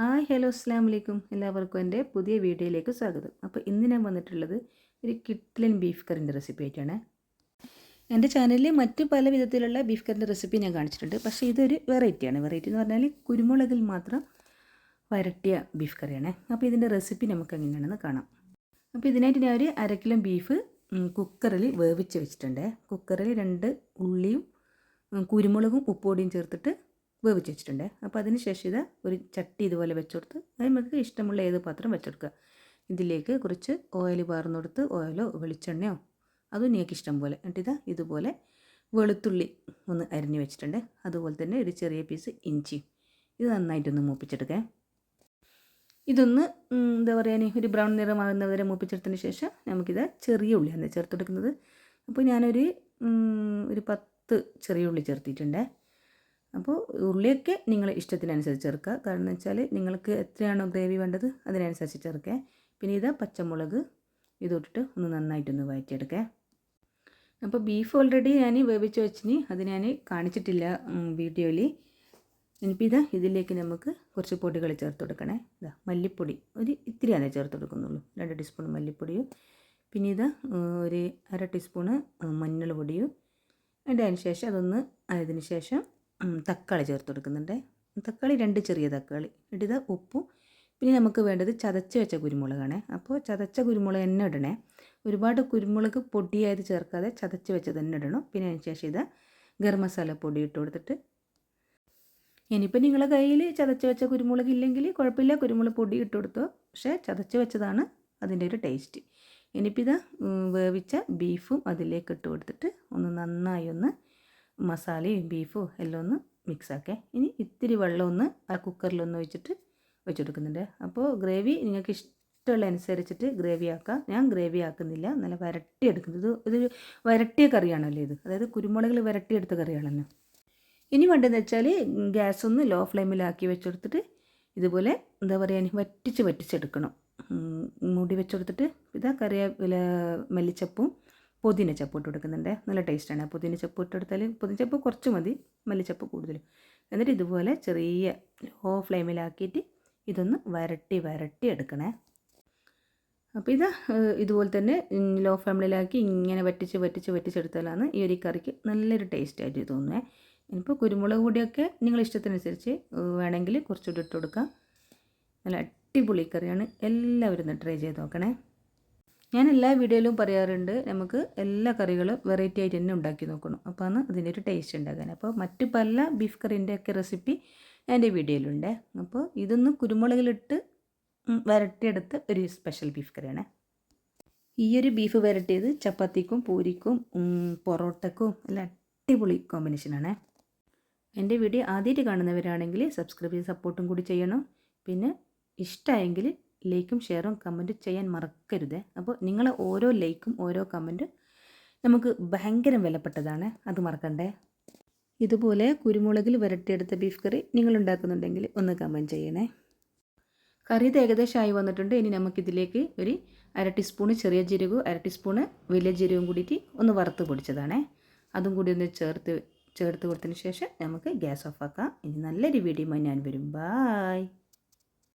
Hi hello അസ്സാം വലൈക്കും എല്ലാവർക്കും എന്റെ പുതിയ വീഡിയോയിലേക്ക് സ്വാഗതം. അപ്പോൾ ഇന്ന് ഞാൻ വന്നിട്ടുള്ളത് ഒരു കിട്ലൻ ബീഫ് കറിന്റെ റെസിപ്പി ആയിട്ടാണ്. എന്റെ ചാനലിൽ മറ്റ് പല വിധത്തിലുള്ള ബീഫ് കറിന്റെ റെസിപ്പി ഞാൻ കാണിച്ചിട്ടുണ്ട്. പക്ഷേ ഇതൊരു വെറൈറ്റിയാണ്. വെറൈറ്റി എന്ന് പറഞ്ഞാൽ കുരുമുളകിൽ മാത്രം വരട്ടിയ ബീഫ് കറിയാണ്. അപ്പോൾ ഇതിന്റെ റെസിപ്പി നമുക്ക് എങ്ങനെയാണെന്ന് കാണാം. അപ്പോൾ ഇതിനായിട്ട് ഞാൻ ഒരു അര കിലോ ബീഫ് കുക്കറിൽ വേവിച്ച് വെച്ചിട്ടുണ്ട്. കുക്കറിൽ രണ്ട് ഉള്ളിയും കുരുമുളകും ഉപ്പുപൊടിയും ചേർത്തിട്ട് വേവിച്ച് വെച്ചിട്ടുണ്ട് അപ്പോൾ അതിന് ശേഷം ഇത് ഒരു ചട്ടി ഇതുപോലെ വെച്ചുകൊടുത്ത് കൊടുത്ത് നമുക്ക് ഇഷ്ടമുള്ള ഏത് പാത്രം വെച്ചെടുക്കുക. ഇതിലേക്ക് കുറച്ച് ഓയിൽ പാർന്നു കൊടുത്ത് ഓയിലോ വെളിച്ചെണ്ണയോ അതും നിങ്ങൾക്ക് ഇഷ്ടം പോലെ. എന്നിട്ട് ഇതാ ഇതുപോലെ വെളുത്തുള്ളി ഒന്ന് അരിഞ്ഞ് വെച്ചിട്ടുണ്ട്. അതുപോലെ തന്നെ ഒരു ചെറിയ പീസ് ഇഞ്ചി. ഇത് നന്നായിട്ടൊന്ന് മൂപ്പിച്ചെടുക്കുക. ഇതൊന്ന് എന്താ പറയുക ഒരു ബ്രൗൺ നിറമാകുന്ന വരെ മൂപ്പിച്ചെടുത്തതിന് ശേഷം നമുക്കിത് ചെറിയ ഉള്ളിയാണ് ചേർത്തെടുക്കുന്നത് അപ്പോൾ ഞാനൊരു ഒരു പത്ത് ചെറിയ ഉള്ളി ചേർത്തിട്ടുണ്ട്. അപ്പോൾ ഉള്ളിയൊക്കെ നിങ്ങൾ ഇഷ്ടത്തിനനുസരിച്ച് ചേർക്കുക. കാരണം എന്ന് വെച്ചാൽ നിങ്ങൾക്ക് എത്രയാണോ ഗ്രേവി വേണ്ടത് അതിനനുസരിച്ച് ചേർക്കുക. പിന്നെ ഇതാ പച്ചമുളക്. ഇതൊട്ടിട്ട് ഒന്ന് നന്നായിട്ടൊന്ന് വഴറ്റിയെടുക്കുക. അപ്പോൾ ബീഫ് ഓൾറെഡി ഞാൻ വേവിച്ച് വെച്ചിന്. അത് ഞാൻ കാണിച്ചിട്ടില്ല വീഡിയോയിൽ ഇനിയിപ്പോൾ ഇതാ ഇതിലേക്ക് നമുക്ക് കുറച്ച് പൊടികൾ ചേർത്ത് കൊടുക്കണേ. ഇതാ മല്ലിപ്പൊടി. ഒരു ഇത്തിരി അതേ ചേർത്ത് കൊടുക്കുന്നുള്ളൂ. രണ്ട് ടീസ്പൂൺ മല്ലിപ്പൊടിയും. പിന്നെ ഇതാ ഒരു അര ടീസ്പൂണ് മഞ്ഞൾ പൊടിയും. അതിന് ശേഷം അതൊന്ന് അതിന് ശേഷം തക്കാളി ചേർത്ത് കൊടുക്കുന്നുണ്ട്. തക്കാളി രണ്ട് ചെറിയ തക്കാളി. ഇടുക ഉപ്പും. പിന്നെ നമുക്ക് വേണ്ടത് ചതച്ച് വെച്ച കുരുമുളകാണ്. അപ്പോൾ ചതച്ച കുരുമുളക് തന്നെ ഇടണേ. ഒരുപാട് കുരുമുളക് പൊടിയായത് ചേർക്കാതെ ചതച്ച് വെച്ച് തന്നെ ഇടണം. പിന്നെ അതിന് ശേഷം ഇത് ഗരം മസാല പൊടി ഇട്ട് കൊടുത്തിട്ട്. ഇനിയിപ്പോൾ നിങ്ങളുടെ കയ്യിൽ ചതച്ച് വെച്ച കുരുമുളക് ഇല്ലെങ്കിൽ കുഴപ്പമില്ല. കുരുമുളക് പൊടി ഇട്ട് കൊടുത്തോ. പക്ഷേ ചതച്ച് വെച്ചതാണ് അതിന്റെ ഒരു ടേസ്റ്റ്. ഇനിയിപ്പോൾ ഇത് വേവിച്ച ബീഫും അതിലേക്ക് ഇട്ട് കൊടുത്തിട്ട് ഒന്ന് നന്നായി ഒന്ന് മസാലയും ബീഫും എല്ലാം ഒന്ന് മിക്സാക്കേ. ഇനി ഇത്തിരി വെള്ളം ഒന്ന് ആ കുക്കറിലൊന്ന് ഒഴിച്ചിട്ട് വെച്ചെടുക്കുന്നുണ്ട് അപ്പോൾ ഗ്രേവി നിങ്ങൾക്ക് ഇഷ്ടമുള്ള അനുസരിച്ചിട്ട് ഗ്രേവി ആക്കാം. ഞാൻ ഗ്രേവി ആക്കുന്നില്ല. നല്ല വരട്ടി എടുക്കുന്നത് ഇത് ഇതൊരു വരട്ടിയ കറിയാണല്ലോ ഇത്? അതായത് കുരുമുളകിൽ വരട്ടിയെടുത്ത കറിയാണല്ലോ. ഇനി വേണ്ടതെന്ന് വെച്ചാൽ ഗ്യാസ് ഒന്ന് ലോ ഫ്ലെയിമിലാക്കി വെച്ചെടുത്തിട്ട് ഇതുപോലെ എന്താ പറയുക വറ്റിച്ച് വറ്റിച്ചെടുക്കണം. മൂടി വെച്ചെടുത്തിട്ട് ഇതാ കറിയ മല്ലിച്ചപ്പും പുതിന ചപ്പ് ഇട്ട് കൊടുക്കുന്നുണ്ട്. നല്ല ടേസ്റ്റാണ് പുതിന ചപ്പ് ഇട്ടെടുത്താൽ പുതിന ചപ്പ് കുറച്ച് മതി. മല്ലിച്ചപ്പ് കൂടുതൽ എന്നിട്ട് ഇതുപോലെ ചെറിയ ലോ ഫ്ലെയിമിലാക്കിയിട്ട് ഇതൊന്ന് വരട്ടി വരട്ടി എടുക്കണേ. അപ്പോൾ ഇത് ഇതുപോലെ തന്നെ ലോ ഫ്ലെയിമിലാക്കി ഇങ്ങനെ വറ്റിച്ച് വറ്റിച്ച് വറ്റിച്ചെടുത്താലാണ് ഈ ഒരു കറിക്ക് നല്ലൊരു ടേസ്റ്റ് ആയിട്ട് തോന്നുന്നത് ഇനിയിപ്പോൾ കുരുമുളക് പൊടിയൊക്കെ നിങ്ങൾ ഇഷ്ടത്തിനനുസരിച്ച് വേണമെങ്കിൽ കുറച്ചുകൂടി ഇട്ട് കൊടുക്കാം. നല്ല അടിപൊളി കറിയാണ്. എല്ലാവരും ഒന്ന് ട്രൈ ചെയ്ത് നോക്കണേ. ഞാൻ എല്ലാ വീഡിയോയിലും പറയാറുണ്ട് നമുക്ക് എല്ലാ കറികളും വെറൈറ്റി ആയിട്ട് തന്നെ ഉണ്ടാക്കി നോക്കണം. അപ്പോൾ ആണ് അതിന്റെ ഒരു ടേസ്റ്റ് ഉണ്ടാക്കാൻ അപ്പോൾ മറ്റ് പല ബീഫ് കറിന്റെ ഒക്കെ റെസിപ്പി എന്റെ വീഡിയോയിലുണ്ട്. അപ്പോൾ ഇതൊന്ന് കുരുമുളകിലിട്ട് വരട്ടിയെടുത്ത ഒരു സ്പെഷ്യൽ ബീഫ് കറിയാണ് ഈ ഒരു ബീഫ് വരട്ടിയത് ചപ്പാത്തിക്കും പൂരിക്കും പൊറോട്ടക്കും എല്ലാം അടിപൊളി കോമ്പിനേഷനാണ് എന്റെ വീഡിയോ ആദ്യമായിട്ട് കാണുന്നവരാണെങ്കിൽ സബ്സ്ക്രൈബ് ചെയ്ത് സപ്പോർട്ടും കൂടി ചെയ്യണം. പിന്നെ ഇഷ്ടമായെങ്കിൽ ലൈക്കും ഷെയറും കമന്റും ചെയ്യാൻ മറക്കരുത്. അപ്പോൾ നിങ്ങൾ ഓരോ ലൈക്കും ഓരോ കമന്റും നമുക്ക് ഭയങ്കര വിലപ്പെട്ടതാണ്. അത് മറക്കണ്ടേ? ഇതുപോലെ കുരുമുളകിൽ വരട്ടിയെടുത്ത ബീഫ് കറി നിങ്ങൾ ഉണ്ടാക്കുന്നുണ്ടെങ്കിൽ ഒന്ന് കമന്റ് ചെയ്യണേ. കറി ഇത് ഏകദേശമായി വന്നിട്ടുണ്ട്. ഇനി നമുക്കിതിലേക്ക് ഒരു അര ടീസ്പൂണ് ചെറിയ ജീരകവും അര ടീസ്പൂണ് വലിയ ജീരകവും കൂടിയിട്ട് ഒന്ന് വറുത്ത് പൊടിച്ചതാണേ. അതും കൂടി ഒന്ന് ചേർത്ത് ചേർത്ത് കൊടുത്തതിന് ശേഷം നമുക്ക് ഗ്യാസ് ഓഫ് ആക്കാം. ഇനി നല്ലൊരു വീഡിയോ ഞാൻ വരും. ബായ്.